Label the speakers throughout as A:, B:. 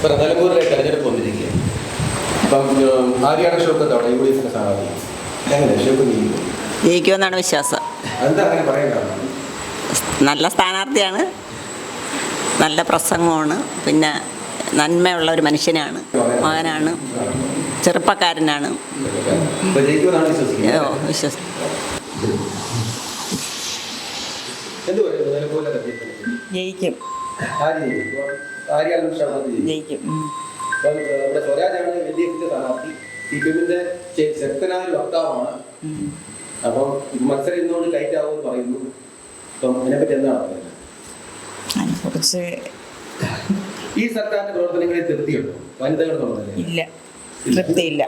A: ഇപ്പം നിലമ്പൂരിലെ തെരഞ്ഞെടുപ്പ് വന്നിരിക്കുക അപ്പം ആര്യാണ് ഷോക്കത്ത് അവിടെ? യു ഡി എഫിന്റെ സ്ഥാനാർത്ഥി. എങ്ങനെ?
B: ജയിക്കുമെന്നാണ് വിശ്വാസം.
A: എന്താ അങ്ങനെ പറയാൻ
B: നല്ല സ്ഥാനാർത്ഥിയാണ്. നല്ല പ്രസംഗമാണ്. പിന്നെ നന്മയുള്ള ഒരു മനുഷ്യനാണ്. മകനാണ് ചെറുപ്പക്കാരനാണ്. ഓ വിശ്വസം
C: ജയിക്കും?
A: ആര് ജയിക്കും? ആര്യാട ഷോക്കത്ത് ജയിക്കും.
C: ജയിക്കും ഉം.
A: അപ്പം നമ്മുടെ സ്വരാജാണ് എൽ ഡി എഫിന്റെ സ്ഥാനാർത്ഥി. സി പി എമ്മിന്റെ ശക്തനായ വക്താവാണ്. അപ്പം മത്സരം ഇന്നുകൊണ്ട് ലൈറ്റ് പറയുന്നു. അപ്പം അതിനെപ്പറ്റി എന്താണ് പറയുന്നത്
C: അതിനെക്കുറിച്ച്
A: ഈ സർക്കാരിന്റെ പ്രവർത്തനങ്ങളെ തൃപ്തിയുണ്ടോ? വനിതകളുടെ എന്നുള്ളതല്ലേ
C: ഇല്ല. തൃപ്തിയില്ല.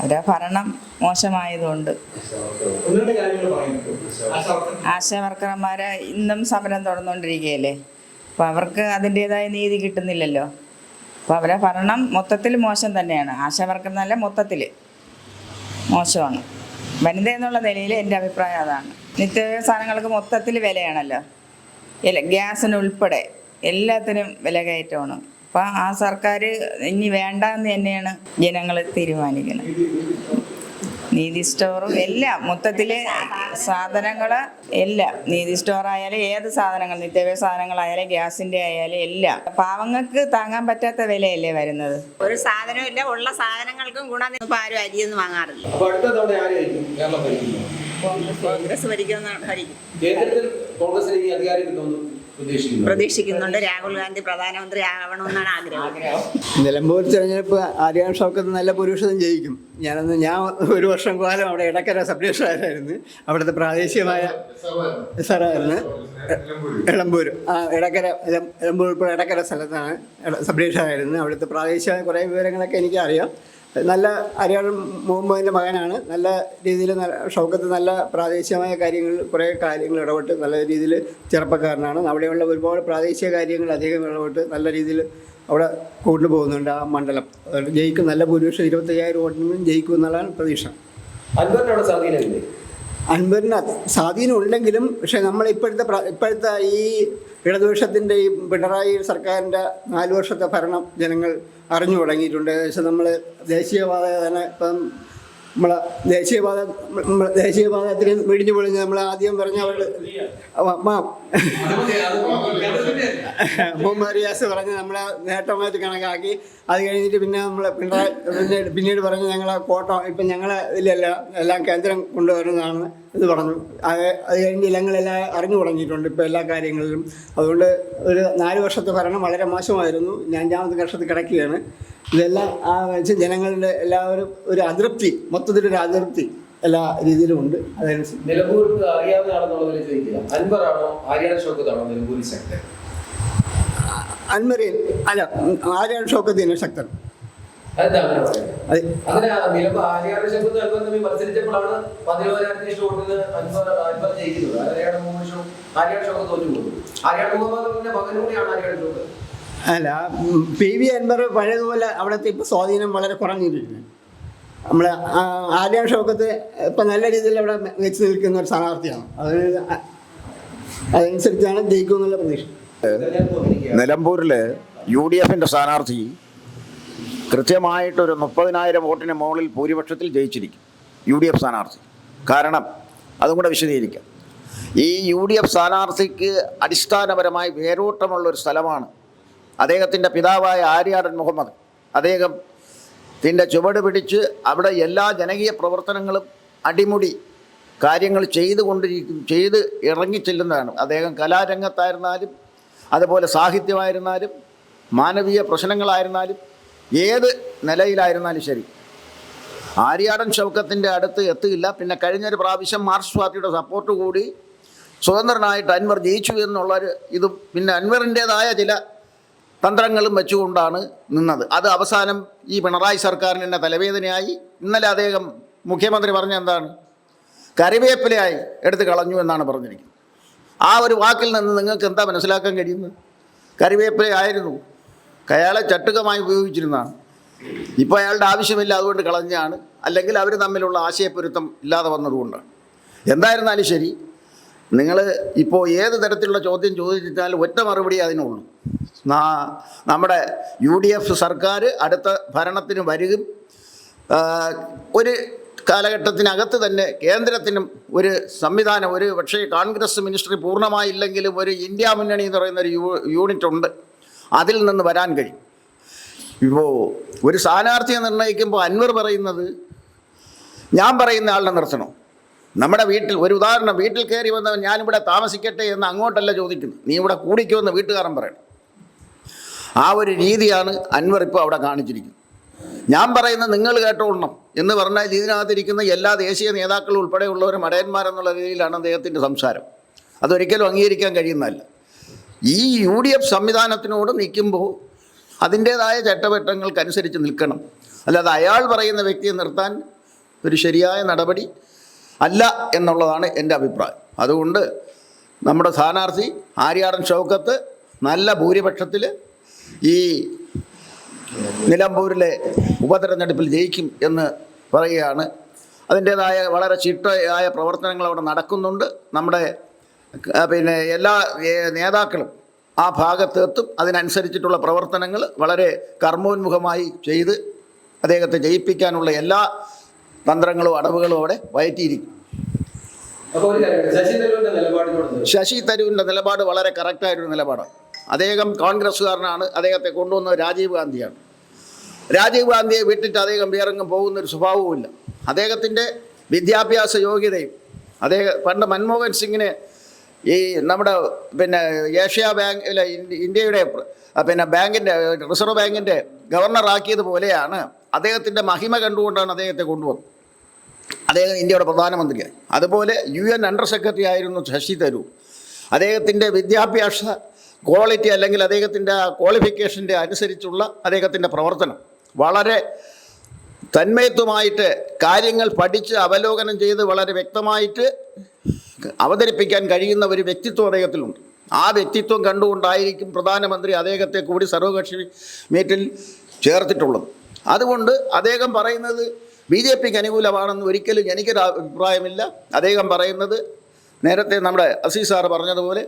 C: അവരെ ഭരണം മോശമായതുകൊണ്ട്.
A: ഒന്നുകൊണ്ട് കാര്യങ്ങൾ പറയുന്നു
C: ആശാ വർക്കർമാരെ ഇന്നും സമരം തുടർന്നുകൊണ്ടിരിക്കുകയല്ലേ? അപ്പോൾ അവർക്ക് അതിന്റെതായ നീതി കിട്ടുന്നില്ലല്ലോ. അപ്പോൾ അവരെ ഭരണം മൊത്തത്തിൽ മോശം തന്നെയാണ്. ആശാ വർക്കർ എന്നല്ല മൊത്തത്തിൽ മോശമാണ്. വനിത എന്നുള്ള നിലയിൽ എന്റെ അഭിപ്രായം അതാണ്. നിത്യ സാധനങ്ങൾക്ക് മൊത്തത്തിൽ വിലയാണല്ലോ. ഇല്ല ഗ്യാസിന് ഉൾപ്പെടെ എല്ലാത്തിനും വില കയറ്റമാണ് അപ്പം ആ സർക്കാർ ഇനി വേണ്ട എന്ന് തന്നെയാണ് ജനങ്ങൾ തീരുമാനിക്കുന്നത്. നീതി സ്റ്റോറും എല്ലാം മൊത്തത്തിൽ സാധനങ്ങൾ എല്ലാം. നീതി സ്റ്റോറായാലും ഏത് സാധനങ്ങൾ നിത്യവ്യ സാധനങ്ങളായാലും ഗ്യാസിന്റെ ആയാലും എല്ലാം. പാവങ്ങൾക്ക് താങ്ങാൻ പറ്റാത്ത വിലയല്ലേ വരുന്നത്?
B: ഒരു സാധനവും ഇല്ല ഉള്ള സാധനങ്ങൾക്കും ഗുണം ഇപ്പൊ ആരും അരിയൊന്നും വാങ്ങാറില്ല. കോൺഗ്രസ് ഭരിക്കുന്ന ഭരിക്കും
A: കേന്ദ്രത്തിൽ കോൺഗ്രസിന് ഈ അധികാരം കിട്ടുമെന്ന് പ്രതീക്ഷിക്കുന്നു
B: പ്രതീക്ഷിക്കുന്നുണ്ട്. രാഹുൽ ഗാന്ധി പ്രധാനമന്ത്രി ആവണമെന്നാണ് ആഗ്രഹം.
D: നിലമ്പൂർ തെരഞ്ഞെടുപ്പ് ആര്യാൻ ഷൗക്കത്ത് നല്ല പുരുഷനും ജയിക്കും. ഞാനന്ന് ഞാൻ ഒരു വർഷം കാലം അവിടെ ഇടക്കര സബ് അവിടുത്തെ പ്രാദേശികമായ സാറായിരുന്നു. എളമ്പൂർ ആ ഇടക്കര ഇപ്പോൾ ഇടക്കര സ്ഥലത്താണ് സബ് അവിടുത്തെ പ്രാദേശികമായ കുറേ വിവരങ്ങളൊക്കെ എനിക്കറിയാം. നല്ല അരിയാൾ മുഹമ്മദിന്റെ മകനാണ്. നല്ല രീതിയിൽ നല്ല ഷൗക്കത്ത് നല്ല പ്രാദേശികമായ കാര്യങ്ങൾ കുറേ കാര്യങ്ങൾ ഇടപെട്ട് നല്ല രീതിയിൽ ചെറുപ്പക്കാരനാണ്. അവിടെയുള്ള ഒരുപാട് പ്രാദേശിക കാര്യങ്ങൾ അധികം ഇടപെട്ട് നല്ല രീതിയിൽ അവിടെ കൊണ്ടുപോകുന്നുണ്ട് ആ മണ്ഡലം. ജയിക്കും നല്ല ഭൂരിപക്ഷം ഇരുപത്തയ്യായിരം വോട്ടിനും ജയിക്കും എന്നുള്ളതാണ് പ്രതീക്ഷ.
A: അൻവറിന് അവിടെ സ്വാധീനമില്ലേ?
D: അൻവറിന് സ്വാധീനം ഉണ്ടെങ്കിലും പക്ഷേ നമ്മൾ ഇപ്പോഴത്തെ ഇപ്പോഴത്തെ ഈ ഇടതുപക്ഷത്തിന്റെ ഈ പിണറായി സർക്കാരിന്റെ നാല് വർഷത്തെ ഭരണം ജനങ്ങൾ അറിഞ്ഞു തുടങ്ങിയിട്ടുണ്ട്. ഏകദേശം നമ്മൾ ദേശീയപാത തന്നെ ഇപ്പം നമ്മളെ ദേശീയപാത നമ്മളെ ദേശീയപാതത്തിൽ വെടിഞ്ഞു പൊളിഞ്ഞ് നമ്മൾ ആദ്യം പറഞ്ഞ അവർ മുഹമ്മദ് പറഞ്ഞ് നമ്മളെ നേട്ടമായിട്ട് കണക്കാക്കി. അത് കഴിഞ്ഞിട്ട് പിന്നെ നമ്മൾ പിണറായി പിന്നീട് പിന്നീട് പറഞ്ഞ് ഞങ്ങളെ കോട്ടം ഇപ്പം ഞങ്ങളെ ഇതിലല്ല എല്ലാം കേന്ദ്രം കൊണ്ടുവരുന്നതാണ്. ഇത് പറഞ്ഞു. അത് നിലങ്ങളെല്ലാം കഴിഞ്ഞ് ഞങ്ങളെല്ലാം അറിഞ്ഞു തുടങ്ങിയിട്ടുണ്ട് ഇപ്പോൾ എല്ലാ കാര്യങ്ങളിലും. അതുകൊണ്ട് ഒരു നാല് വർഷത്തെ ഭരണം വളരെ മോശമായിരുന്നു. ഞാൻ അഞ്ചാമത്തെ വർഷത്തിൽ കിടക്കുകയാണ്. ഇതെല്ലാം ആ വെച്ച് ജനങ്ങളുടെ എല്ലാവരും ഒരു അതൃപ്തി മൊത്തത്തിലൊരു അതൃപ്തി എല്ലാ രീതിയിലും ഉണ്ട്. അതനുസരിച്ച്.
A: നിലമ്പൂർക്ക് ചോദിക്കുക. അൻവറാണോ ഷോക്കത്താണോ ശക്തൻ?
D: അല്ല ആര്യാണ് ഷോക്കത്തിന് ശക്തൻ. അല്ല പി വി അൻവർ പഴയതുപോലെ അവിടുത്തെ ഇപ്പൊ സ്വാധീനം വളരെ കുറഞ്ഞിരിക്കുന്നു നമ്മൾ ആര്യ ഷോക്കത്ത് ഇപ്പം നല്ല രീതിയിൽ അവിടെ വെച്ച് നിൽക്കുന്ന ഒരു സ്ഥാനാർത്ഥിയാണ്. അത് അതനുസരിച്ചാണ് ജയിക്കുമെന്നുള്ള പ്രതീക്ഷ.
A: നിലമ്പൂരിൽ
E: നിലമ്പൂരിൽ യു ഡി എഫിന്റെ സ്ഥാനാർത്ഥി കൃത്യമായിട്ടൊരു മുപ്പതിനായിരം വോട്ടിന് മുകളിൽ ഭൂരിപക്ഷത്തിൽ ജയിച്ചിരിക്കും യു ഡി എഫ് സ്ഥാനാർത്ഥി. കാരണം അതും കൂടെ വിശദീകരിക്കാം. ഈ യു ഡി എഫ് സ്ഥാനാർത്ഥിക്ക് അടിസ്ഥാനപരമായി വേരോട്ടമുള്ള ഒരു സ്ഥലമാണ് അദ്ദേഹത്തിന്റെ പിതാവായ ആര്യാടൻ മുഹമ്മദ്. അദ്ദേഹം ഇതിന്റെ ചുവട് പിടിച്ച് അവിടെ എല്ലാ ജനകീയ പ്രവർത്തനങ്ങളും അടിമുടി കാര്യങ്ങൾ ചെയ്തുകൊണ്ടിരിക്കും ചെയ്ത് ഇറങ്ങിച്ചെല്ലുന്നതാണ് അദ്ദേഹം കലാരംഗത്തായിരുന്നാലും അതുപോലെ സാഹിത്യമായിരുന്നാലും മാനവീയ പ്രശ്നങ്ങളായിരുന്നാലും ഏത് നിലയിലായിരുന്നാലും ശരി. ആര്യാടൻ ഷൗക്കത്തിന്റെ അടുത്ത് എത്തുകയില്ല പിന്നെ കഴിഞ്ഞൊരു പ്രാവശ്യം മാർക്സ് പാർട്ടിയുടെ സപ്പോർട്ട് കൂടി സ്വതന്ത്രനായിട്ട് അൻവർ ജയിച്ചു എന്നുള്ളൊരു ഇതും പിന്നെ അൻവറിന്റേതായ ചില തന്ത്രങ്ങളും വെച്ചുകൊണ്ടാണ് നിന്നത്. അത് അവസാനം ഈ പിണറായി സർക്കാരിന് തന്നെ തലവേദനയായി. ഇന്നലെ അദ്ദേഹം മുഖ്യമന്ത്രി പറഞ്ഞ എന്താണ്? കറിവേപ്പിലയായി എടുത്ത് കളഞ്ഞു എന്നാണ് പറഞ്ഞിരിക്കുന്നത്. ആ ഒരു വാക്കിൽ നിന്ന് നിങ്ങൾക്ക് എന്താ മനസ്സിലാക്കാൻ കഴിയുന്നത്? കറിവേപ്പിലയായിരുന്നു. അയാളെ ചട്ടുകമായി ഉപയോഗിച്ചിരുന്നതാണ്. ഇപ്പോൾ അയാളുടെ ആവശ്യമില്ല അതുകൊണ്ട് കളഞ്ഞാണ്. അല്ലെങ്കിൽ അവർ തമ്മിലുള്ള ആശയപ്പൊരുത്തം ഇല്ലാതെ വന്നതുകൊണ്ടാണ് എന്തായിരുന്നാലും ശരി നിങ്ങൾ ഇപ്പോൾ ഏത് തരത്തിലുള്ള ചോദ്യം ചോദിച്ചാലും ഒറ്റ മറുപടി അതിനുള്ളൂ നമ്മുടെ യു ഡി എഫ് സർക്കാർ അടുത്ത ഭരണത്തിന് വരികയും ഒരു കാലഘട്ടത്തിനകത്ത് തന്നെ കേന്ദ്രത്തിനും ഒരു സംവിധാനം ഒരു പക്ഷേ കോൺഗ്രസ് മിനിസ്റ്ററി പൂർണമായില്ലെങ്കിലും ഒരു ഇന്ത്യ മുന്നണി എന്ന് പറയുന്ന ഒരു യൂണിറ്റ് ഉണ്ട് അതിൽ നിന്ന് വരാൻ കഴിയും. ഇപ്പോൾ ഒരു സ്ഥാനാർത്ഥിയെ നിർണയിക്കുമ്പോൾ അൻവർ പറയുന്നത് ഞാൻ പറയുന്ന ആളിനെ നിർത്തണം നമ്മുടെ വീട്ടിൽ ഒരു ഉദാഹരണം വീട്ടിൽ കയറി വന്നവൻ ഞാനിവിടെ താമസിക്കട്ടെ എന്ന് അങ്ങോട്ടല്ല ചോദിക്കുന്നു. നീ ഇവിടെ കൂടിക്കോ എന്ന് വീട്ടുകാരൻ പറയണം. ആ ഒരു രീതിയാണ് അൻവർ ഇപ്പോൾ അവിടെ കാണിച്ചിരിക്കുന്നത്. ഞാൻ പറയുന്നത് നിങ്ങൾ കേട്ടോളണം എന്ന് പറഞ്ഞാൽ ഇതിനകത്തിരിക്കുന്ന എല്ലാ ദേശീയ നേതാക്കളും ഉൾപ്പെടെയുള്ളവരും മടയന്മാരെന്നുള്ള രീതിയിലാണ് അദ്ദേഹത്തിന്റെ സംസാരം. അതൊരിക്കലും അംഗീകരിക്കാൻ കഴിയുന്നതല്ല. ഈ യു ഡി എഫ് സംവിധാനത്തിനോട് നിൽക്കുമ്പോൾ അതിന്റേതായ ചട്ടവട്ടങ്ങൾക്കനുസരിച്ച് നിൽക്കണം. അല്ലാതെ അയാൾ പറയുന്ന വ്യക്തിയെ നിർത്താൻ ഒരു ശരിയായ നടപടി അല്ല എന്നുള്ളതാണ് എന്റെ അഭിപ്രായം. അതുകൊണ്ട് നമ്മുടെ സ്ഥാനാർത്ഥി ആര്യാടൻ ഷൗക്കത്ത് നല്ല ഭൂരിപക്ഷത്തിൽ ഈ നിലമ്പൂരിലെ ഉപതെരഞ്ഞെടുപ്പിൽ ജയിക്കും എന്ന് പറയുകയാണ്. അതിന്റേതായ വളരെ ചിട്ടയായ പ്രവർത്തനങ്ങൾ അവിടെ നടക്കുന്നുണ്ട്. നമ്മുടെ പിന്നെ എല്ലാ നേതാക്കളും ആ ഭാഗത്തെത്തും അതിനനുസരിച്ചിട്ടുള്ള പ്രവർത്തനങ്ങൾ വളരെ കർമ്മോന്മുഖമായി ചെയ്ത് അദ്ദേഹത്തെ ജയിപ്പിക്കാനുള്ള എല്ലാ തന്ത്രങ്ങളും അടവുകളും അവിടെ വയറ്റിയിരിക്കും
A: ശശി തരൂരിന്റെ
E: നിലപാട് വളരെ കറക്റ്റായൊരു നിലപാടാണ്. അദ്ദേഹം കോൺഗ്രസ്സുകാരനാണ്. അദ്ദേഹത്തെ കൊണ്ടുവന്നത് രാജീവ് ഗാന്ധിയാണ്. രാജീവ് ഗാന്ധിയെ വിട്ടിട്ട് അദ്ദേഹം വേറെങ്ങും പോകുന്ന ഒരു സ്വഭാവവുമില്ല. അദ്ദേഹത്തിന്റെ വിദ്യാഭ്യാസ യോഗ്യതയും അദ്ദേഹം പണ്ട് മൻമോഹൻ സിംഗിനെ ഈ നമ്മുടെ പിന്നെ ഏഷ്യ ബാങ്ക് അല്ല ഇന്ത്യയുടെ പിന്നെ ബാങ്കിന്റെ റിസർവ് ബാങ്കിന്റെ ഗവർണറാക്കിയതുപോലെയാണ് അദ്ദേഹത്തിന്റെ മഹിമ കണ്ടുകൊണ്ടാണ് അദ്ദേഹത്തെ കൊണ്ടുവന്നത്. അദ്ദേഹം ഇന്ത്യയുടെ പ്രധാനമന്ത്രിയായി. അതുപോലെ യു എൻ അണ്ടർ സെക്രട്ടറി ആയിരുന്നു ശശി തരൂർ. അദ്ദേഹത്തിന്റെ വിദ്യാഭ്യാസ ക്വാളിറ്റി അല്ലെങ്കിൽ അദ്ദേഹത്തിന്റെ ക്വാളിഫിക്കേഷന്റെ അനുസരിച്ചുള്ള അദ്ദേഹത്തിന്റെ പ്രവർത്തനം. വളരെ തന്മയത്വമായിട്ട് കാര്യങ്ങൾ പഠിച്ച് അവലോകനം ചെയ്ത് വളരെ വ്യക്തമായിട്ട് അവതരിപ്പിക്കാൻ കഴിയുന്ന ഒരു വ്യക്തിത്വം അദ്ദേഹത്തിലുണ്ട്. ആ വ്യക്തിത്വം കണ്ടുകൊണ്ടായിരിക്കും പ്രധാനമന്ത്രി അദ്ദേഹത്തെ കൂടി സർവകക്ഷി മീറ്റിൽ ചേർത്തിട്ടുള്ളത്. അതുകൊണ്ട് അദ്ദേഹം പറയുന്നത് ബി ജെ പിക്ക് അനുകൂലമാണെന്ന് ഒരിക്കലും എനിക്കൊരു അഭിപ്രായമില്ല. അദ്ദേഹം പറയുന്നത് നേരത്തെ നമ്മുടെ അസീസ് സാറ് പറഞ്ഞതുപോലെ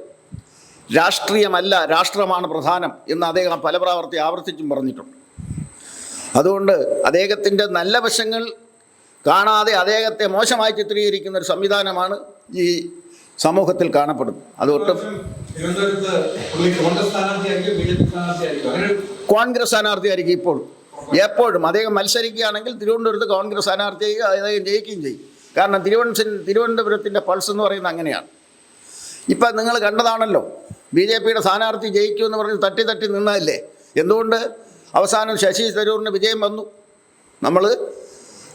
E: രാഷ്ട്രീയമല്ല രാഷ്ട്രമാണ് പ്രധാനം എന്ന് അദ്ദേഹം പല പ്രാവർത്തി ആവർത്തിച്ചും പറഞ്ഞിട്ടുണ്ട്. അതുകൊണ്ട് അദ്ദേഹത്തിന്റെ നല്ല വശങ്ങൾ കാണാതെ അദ്ദേഹത്തെ മോശമായി ചിത്രീകരിക്കുന്ന ഒരു സംവിധാനമാണ് ഈ സമൂഹത്തിൽ കാണപ്പെടുന്നു. അത് ഒട്ടും
F: കോൺഗ്രസ് സ്ഥാനാർത്ഥിയായിരിക്കും
E: ഇപ്പോൾ എപ്പോഴും. അദ്ദേഹം മത്സരിക്കുകയാണെങ്കിൽ തിരുവനന്തപുരത്ത് കോൺഗ്രസ് സ്ഥാനാർത്ഥി അദ്ദേഹം ജയിക്കുകയും ചെയ്യും. കാരണം തിരുവനന്തപുരം തിരുവനന്തപുരത്തിന്റെ പൾസ് എന്ന് പറയുന്നത് അങ്ങനെയാണ്. ഇപ്പം നിങ്ങൾ കണ്ടതാണല്ലോ ബി ജെ പിയുടെ സ്ഥാനാർത്ഥി ജയിക്കുമെന്ന് പറഞ്ഞ് തട്ടി തട്ടി നിന്നതല്ലേ? എന്തുകൊണ്ട്? അവസാനം ശശി തരൂറിന് വിജയം വന്നു. നമ്മൾ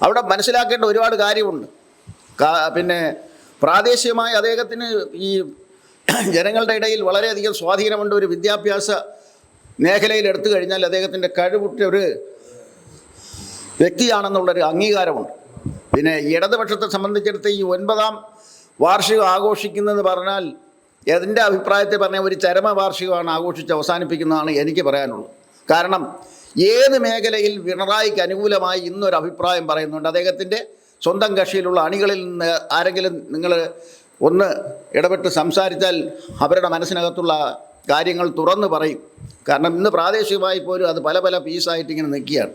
E: അവിടെ മനസ്സിലാക്കേണ്ട ഒരുപാട് കാര്യമുണ്ട്. പിന്നെ പ്രാദേശികമായി അദ്ദേഹത്തിന് ഈ ജനങ്ങളുടെ ഇടയിൽ വളരെയധികം സ്വാധീനമുണ്ട്. ഒരു വിദ്യാഭ്യാസ മേഖലയിൽ എടുത്തു കഴിഞ്ഞാൽ അദ്ദേഹത്തിന്റെ കഴിവുറ്റ ഒരു വ്യക്തിയാണെന്നുള്ളൊരു അംഗീകാരമുണ്ട്. പിന്നെ ഇടതുപക്ഷത്തെ സംബന്ധിച്ചിടത്ത് ഈ ഒൻപതാം വാർഷികം ആഘോഷിക്കുന്നതെന്ന് പറഞ്ഞാൽ എന്റെ അഭിപ്രായത്തെ പറഞ്ഞാൽ ഒരു ചരമ വാർഷികമാണ് ആഘോഷിച്ച് അവസാനിപ്പിക്കുന്നതാണ് എനിക്ക് പറയാനുള്ളത്. കാരണം ഏത് മേഖലയിൽ പിണറായിക്ക് അനുകൂലമായി ഇന്നൊരു അഭിപ്രായം പറയുന്നുണ്ട്. അദ്ദേഹത്തിന്റെ സ്വന്തം കക്ഷിയിലുള്ള അണികളിൽ നിന്ന് ആരെങ്കിലും നിങ്ങൾ ഒന്ന് ഇടപെട്ട് സംസാരിച്ചാൽ അവരുടെ മനസ്സിനകത്തുള്ള കാര്യങ്ങൾ തുറന്ന് പറയും. കാരണം ഇന്ന് പ്രാദേശികമായി പോലും അത് പല പല പീസായിട്ട് ഇങ്ങനെ നിൽക്കുകയാണ്.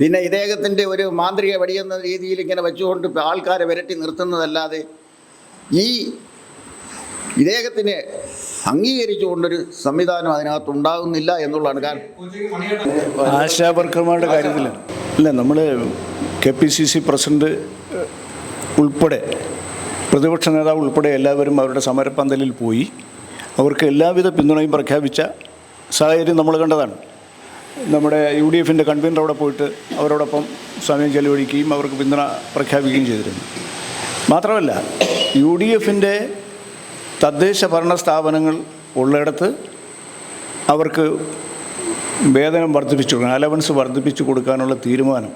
E: പിന്നെ ഇദ്ദേഹത്തിന്റെ ഒരു മാന്ത്രിക വടിയെന്ന രീതിയിൽ ഇങ്ങനെ വെച്ചുകൊണ്ട് ആൾക്കാരെ വിരട്ടി നിർത്തുന്നതല്ലാതെ ഈ ഇദ്ദേഹത്തിനെ അംഗീകരിച്ചുകൊണ്ടൊരു സംവിധാനം അതിനകത്ത് ഉണ്ടാകുന്നില്ല എന്നുള്ളതാണ് കാരണം.
F: ആശാവർക്കർമാരുടെ
G: ആശാ വർക്കർമാരുടെ കാര്യത്തിൽ അല്ല നമ്മൾ K P C C president ഉൾപ്പെടെ പ്രതിപക്ഷ നേതാവ് ഉൾപ്പെടെ എല്ലാവരും അവരുടെ സമരപ്പന്തലിൽ പോയി. അവർക്ക് എല്ലാവിധ പിന്തുണയും പ്രഖ്യാപിച്ച സാഹചര്യം നമ്മൾ കണ്ടതാണ്. നമ്മുടെ യു ഡി എഫിന്റെ കൺവീനർ അവിടെ പോയിട്ട് അവരോടൊപ്പം സമയം ചെലവഴിക്കുകയും അവർക്ക് പിന്തുണ പ്രഖ്യാപിക്കുകയും ചെയ്തിരുന്നു. മാത്രമല്ല യു ഡി എഫിന്റെ തദ്ദേശ ഭരണ സ്ഥാപനങ്ങൾ ഉള്ളിടത്ത് അവർക്ക് വേതനം വർദ്ധിപ്പിച്ചു കൊടുക്കണം അലവൻസ് വർദ്ധിപ്പിച്ചു കൊടുക്കാനുള്ള തീരുമാനം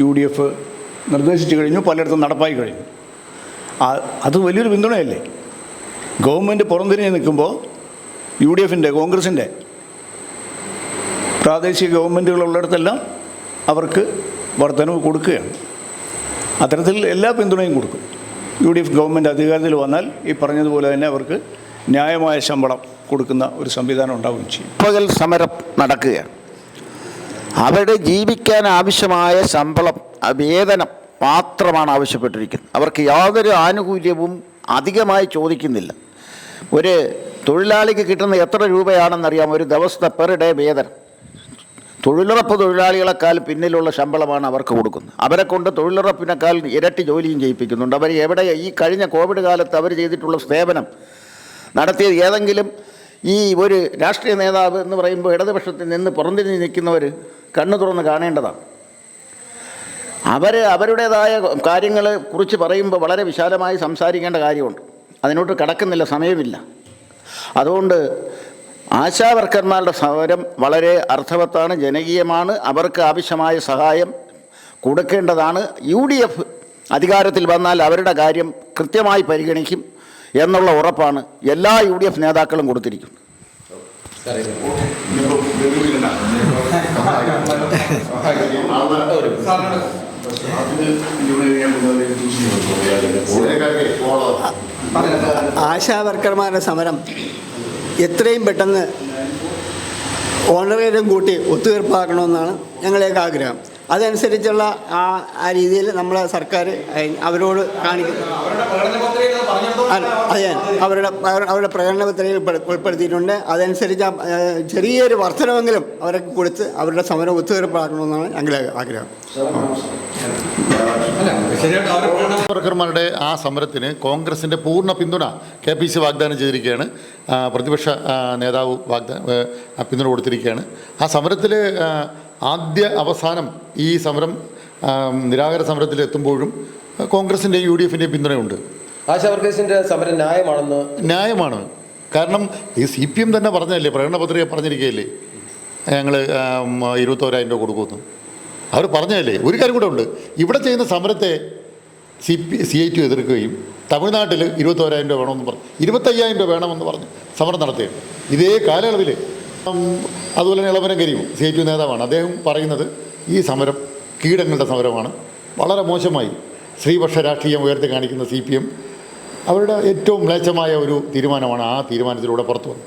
G: യു ഡി എഫ് നിർദ്ദേശിച്ചു കഴിഞ്ഞു പലയിടത്തും നടപ്പായി കഴിഞ്ഞു. അത് വലിയൊരു പിന്തുണയല്ലേ? ഗവൺമെന്റ് പുറംതിരിഞ്ഞ് നിൽക്കുമ്പോൾ യു ഡി എഫിന്റെ കോൺഗ്രസിന്റെ പ്രാദേശിക ഗവൺമെന്റുകളുള്ളിടത്തെല്ലാം അവർക്ക് വർധനവ് കൊടുക്കുകയാണ്. അത്തരത്തിൽ എല്ലാ പിന്തുണയും കൊടുക്കും. യു ഡി എഫ് ഗവൺമെന്റ് അധികാരത്തിൽ വന്നാൽ ഈ പറഞ്ഞതുപോലെ തന്നെ അവർക്ക് ന്യായമായ ശമ്പളം കൊടുക്കുന്ന ഒരു സംവിധാനം ഉണ്ടാവുകയും ചെയ്യും.
E: പകൽ സമരം നടക്കുകയാണ്. അവരുടെ ജീവിക്കാൻ ആവശ്യമായ ശമ്പളം വേതനം മാത്രമാണ് ആവശ്യപ്പെട്ടിരിക്കുന്നത്. അവർക്ക് യാതൊരു ആനുകൂല്യവും അധികമായി ചോദിക്കുന്നില്ല. ഒരു തൊഴിലാളിക്ക് കിട്ടുന്ന എത്ര രൂപയാണെന്നറിയാം ഒരു ദിവസത്തെ പെർ ഡേ വേതനം. തൊഴിലുറപ്പ് തൊഴിലാളികളെക്കാൾ പിന്നിലുള്ള ശമ്പളമാണ് അവർക്ക് കൊടുക്കുന്നത്. അവരെ കൊണ്ട് തൊഴിലുറപ്പിനേക്കാൾ ഇരട്ടി ജോലിയും ചെയ്യിപ്പിക്കുന്നുണ്ട്. അവർ എവിടെ ഈ കഴിഞ്ഞ കോവിഡ് കാലത്ത് അവർ ചെയ്തിട്ടുള്ള സേവനം നടത്തിയത് ഏതെങ്കിലും ഈ ഒരു രാഷ്ട്രീയ നേതാവ് എന്ന് പറയുമ്പോൾ ഇടതുപക്ഷത്തിൽ നിന്ന് പുറംതിരിഞ്ഞ് നിൽക്കുന്നവർ കണ്ണു തുറന്ന് കാണേണ്ടതാണ്. അവർ അവരുടേതായ കാര്യങ്ങളെ കുറിച്ച് പറയുമ്പോൾ വളരെ വിശാലമായി സംസാരിക്കേണ്ട കാര്യമുണ്ട്. അതിനോട്ട് കടക്കുന്നില്ല സമയമില്ല. അതുകൊണ്ട് ആശാവർക്കർമാരുടെ സമരം വളരെ അർത്ഥവത്താണ് ജനകീയമാണ്. അവർക്ക് ആവശ്യമായ സഹായം കൊടുക്കേണ്ടതാണ്. യു ഡി എഫ് അധികാരത്തിൽ വന്നാൽ അവരുടെ കാര്യം കൃത്യമായി പരിഗണിക്കും. എന്നുള്ള ഉറപ്പാണ് എല്ലാ യു ഡി എഫ് നേതാക്കളും കൊടുത്തിരിക്കുന്നത്.
D: ആശാവർക്കർമാരുടെ സമരം എത്രയും പെട്ടെന്ന് ഓണറേറിയം കൂട്ടി ഒത്തുതീർപ്പാക്കണമെന്നാണ് ഞങ്ങളുടെയൊക്കെ ആഗ്രഹം. അതനുസരിച്ചുള്ള ആ ആ രീതിയിൽ നമ്മളെ സർക്കാർ അവരോട്
F: കാണിക്കുന്നു അത്
D: അവരുടെ അവരുടെ പ്രകടന പത്രികയിൽ ഉൾപ്പെടുത്തിയിട്ടുണ്ട്. അതനുസരിച്ച് ചെറിയൊരു വർധനമെങ്കിലും അവരൊക്കെ കൊടുത്ത് അവരുടെ സമരം ഒത്തുതീർപ്പാക്കണമെന്നാണ് ഞങ്ങളുടെ ആഗ്രഹം.
H: വർക്കർമാരുടെ ആ സമരത്തിന് കോൺഗ്രസിന്റെ പൂർണ പിന്തുണ കെ പി സി വാഗ്ദാനം ചെയ്തിരിക്കുകയാണ്. പ്രതിപക്ഷ നേതാവ് വാഗ്ദാനം പിന്തുണ കൊടുത്തിരിക്കുകയാണ്. ആ സമരത്തിൽ ആദ്യ അവസാനം ഈ സമരം നിരാകര സമരത്തിൽ എത്തുമ്പോഴും കോൺഗ്രസിന്റെയും യു ഡി എഫിന്റെയും പിന്തുണയുണ്ട്.
A: ആശാ സമരം ന്യായമാണെന്ന്?
H: ന്യായമാണ്. കാരണം ഈ സി പി എം തന്നെ പറഞ്ഞതല്ലേ പ്രകടന പത്രിക പറഞ്ഞിരിക്കുകയല്ലേ ഞങ്ങൾ ഇരുപത്തോരായിരം രൂപ കൊടുക്കുമെന്ന്. അവർ പറഞ്ഞതല്ലേ? ഒരു കാര്യം കൂടെ ഉണ്ട്. ഇവിടെ ചെയ്യുന്ന സമരത്തെ C P C I T എതിർക്കുകയും തമിഴ്നാട്ടിൽ ഇരുപത്തോരായിരം രൂപ വേണമെന്ന് പറഞ്ഞു ഇരുപത്തയ്യായിരം രൂപ വേണമെന്ന് പറഞ്ഞ് സമരം നടത്തുകയാണ് ഇതേ കാലയളവിൽ അതുപോലെ തന്നെ ഇളവരം കരിയും സി ഐ നേതാവാണ്. അദ്ദേഹം പറയുന്നത് ഈ സമരം കീടങ്ങളുടെ സമരമാണ്. വളരെ മോശമായി. സ്ത്രീപക്ഷ രാഷ്ട്രീയം ഉയർത്തി കാണിക്കുന്ന സി പി എം അവരുടെ ഏറ്റവും മ്ലേച്ഛമായ ഒരു തീരുമാനമാണ് ആ തീരുമാനത്തിലൂടെ പുറത്തു വന്നത്.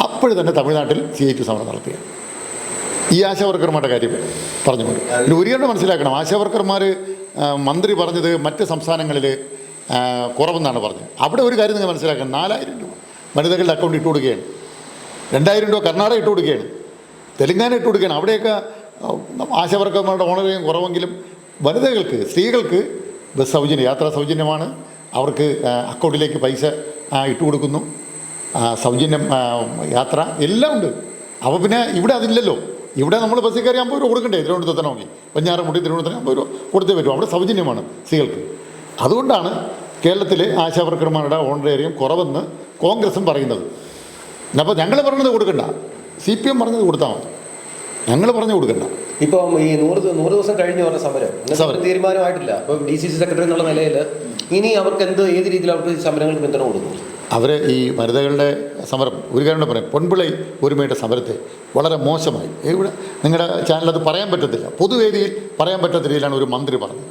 H: അപ്പോൾ തന്നെ തമിഴ്നാട്ടിൽ സി ഐ ടി സമരം നടത്തിയ. ഈ ആശാവർക്കർമാരുടെ കാര്യം പറഞ്ഞു പോലും. പിന്നെ മനസ്സിലാക്കണം. ആശാവർക്കർമാർ മന്ത്രി പറഞ്ഞത് മറ്റ് സംസ്ഥാനങ്ങളിൽ കുറവെന്നാണ് പറഞ്ഞത്. അവിടെ ഒരു കാര്യം നിങ്ങൾ മനസ്സിലാക്കണം. നാലായിരം രൂപ. വനിതകളുടെ അക്കൗണ്ട് ഇട്ട് കൊടുക്കുകയാണ് രണ്ടായിരം രൂപ കർണാടക ഇട്ട് കൊടുക്കുകയാണ്. തെലങ്കാന ഇട്ട് കൊടുക്കുകയാണ്. അവിടെയൊക്കെ ആശാവർക്കന്മാരുടെ ഓണറേറിയം കുറവെങ്കിലും വനിതകൾക്ക് സ്ത്രീകൾക്ക് ബസ് സൗജന്യം യാത്രാ സൗജന്യമാണ്. അവർക്ക് അക്കൗണ്ടിലേക്ക് പൈസ ഇട്ട് കൊടുക്കുന്നു. സൗജന്യം യാത്ര എല്ലാം ഉണ്ട്. അപ്പോൾ പിന്നെ ഇവിടെ അതില്ലല്ലോ. ഇവിടെ നമ്മൾ ബസ്സിൽ കയറി അമ്പത് രൂപ കൊടുക്കണ്ടേ? തിരുവനന്തപുരത്ത് എത്തണമെങ്കിൽ. പഞ്ഞാറമുട്ടി തിരുവനന്തപുരം അമ്പത് രൂപ കൊടുത്തേ പറ്റും. അവിടെ സൗജന്യമാണ് സ്ത്രീകൾക്ക്. അതുകൊണ്ടാണ് കേരളത്തിലെ ആശാവർക്കർമാരുടെ ഓണറേറിയം കുറവെന്ന് കോൺഗ്രസും പറയുന്നത്. അപ്പോൾ ഞങ്ങൾ പറഞ്ഞത് കൊടുക്കണ്ട. സി പി എം പറഞ്ഞത് കൊടുത്താൽ മതി. ഞങ്ങൾ പറഞ്ഞു കൊടുക്കണ്ട.
A: ഇപ്പം ഈ നൂറ് നൂറ് ദിവസം കഴിഞ്ഞു പറഞ്ഞ സമരം.
H: സമരം.
A: തീരുമാനമായിട്ടില്ല അപ്പോൾ ഡി സി സി സെക്രട്ടറി എന്നുള്ള നിലയിൽ ഇനി അവർക്ക് എന്ത് ഏത് രീതിയിൽ അവർക്ക് ഈ സമരങ്ങൾക്ക് പിന്തുണ കൊടുക്കും?
H: അവർ ഈ വനിതകളുടെ സമരം ഒരു കാര്യം കൂടെ പറയാം. പൊൻപിളൈ ഒരുമയുടെ സമരത്തെ വളരെ മോശമായി. ഇവിടെ നിങ്ങളുടെ ചാനൽ അത് പറയാൻ പറ്റത്തില്ല. പൊതുവേദിയിൽ പറയാൻ പറ്റാത്ത രീതിയിലാണ് ഒരു മന്ത്രി പറഞ്ഞത്.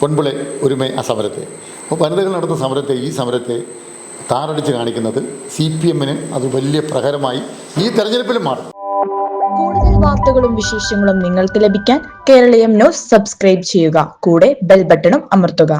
H: പൊൻപിളൈ ഒരുമ ആ സമരത്തെ. അപ്പോൾ വനിതകൾ നടത്തുന്ന സമരത്തെ ഈ സമരത്തെ താറടിച്ച് കാണിക്കുന്നത് സി പി എമ്മിന് അത് വലിയ പ്രഹരമായി ഈ തെരഞ്ഞെടുപ്പിലും മാറും.
I: കൂടുതൽ വാർത്തകളും വിശേഷങ്ങളും നിങ്ങൾക്ക് ലഭിക്കാൻ കേരളീയം ന്യൂസ് സബ്സ്ക്രൈബ് ചെയ്യുക. കൂടെ ബെൽ ബട്ടണും അമർത്തുക.